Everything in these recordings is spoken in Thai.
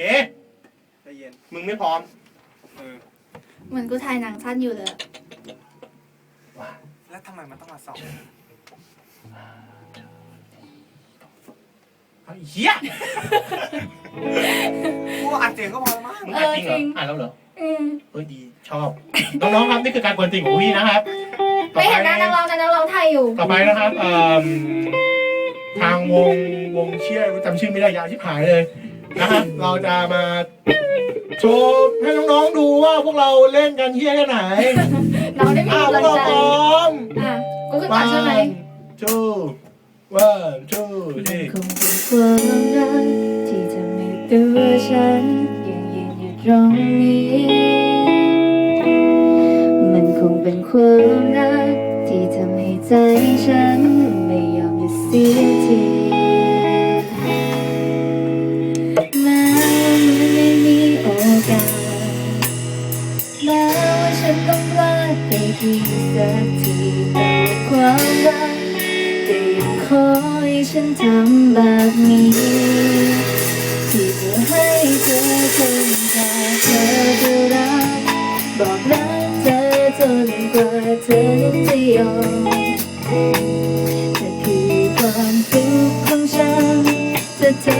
เคใจเย็นมึงไม่พร้อมเออเหมือนกูถ่ายหนังสั้นอยู่เลยอะแล้วทำไมมันต้องมาสอบเอาไอ้เหี้ยกูอัดเสียงก็พอแล้วมั้งมึงอ่านจริงเหรออ่านแล้วเหรออืมเฮ้ยดีชอบน้องๆครับนี่คือการกวนจริงของพี่นะครับต่อไม่ไปเห็นหน้านักร้องแต่นักร้องไทยอยู่ ต่อไปนะครับเอ่อทางวงวงเชี่ยจำชื่อไม่ได้ยาวชิบหายเลย นะครับเราจะมาโชว์ให้น้องๆดูว่าพวกเราเล่นกันเฮี้ยแค่ไหนน้องได้มีอ้าวพกำวลักงเราใจพร้อมอะกูขึ้นก่อนใช่ไหม two one two มัน three คงเป็นความรักที่ทำให้ตัวฉันยังยืนอยู่ตรงนี้ มันคงเป็นความรักที่ทำให้ใจฉันไม่ยอมหยุดเสียที ดไปกี่สักทีแต่ว่าความรักก็ยังขอให้ฉันทำแบบนี้ ที่จะให้เธอจนกว่าเธอจะรักบอกรักเธอจนกว่าเธอนั้นจะยอมแต่คือความทุกข์ของฉันถ้าเธอ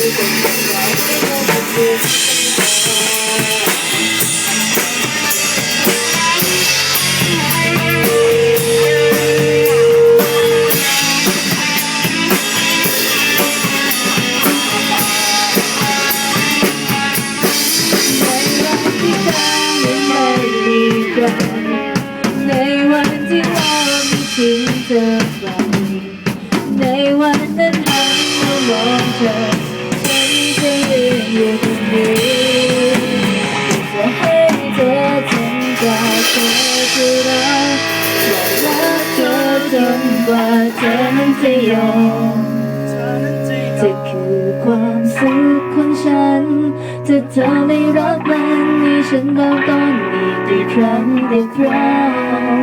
วใยอมจะคือความสุขของฉันถ้าเธอไม่รักมันให้ฉันเริ่มต้นอีกกี่ครั้งได้คราว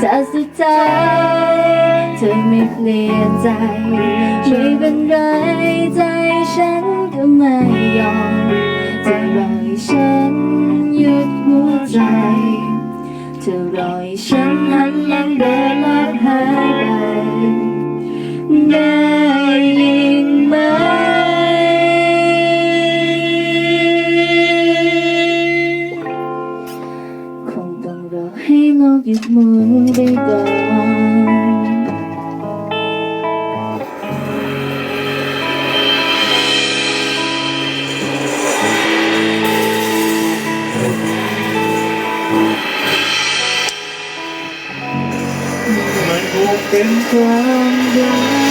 ถ้าสุดท้ายเธอไม่เปลี่ยนใจ ไม่เป็นไรใจฉันก็ไม่ยอมจะรอให้ฉันหยุดหัวใจ เธอรอให้ฉัน ให้โลกหยุดหมุนไปก่อนมั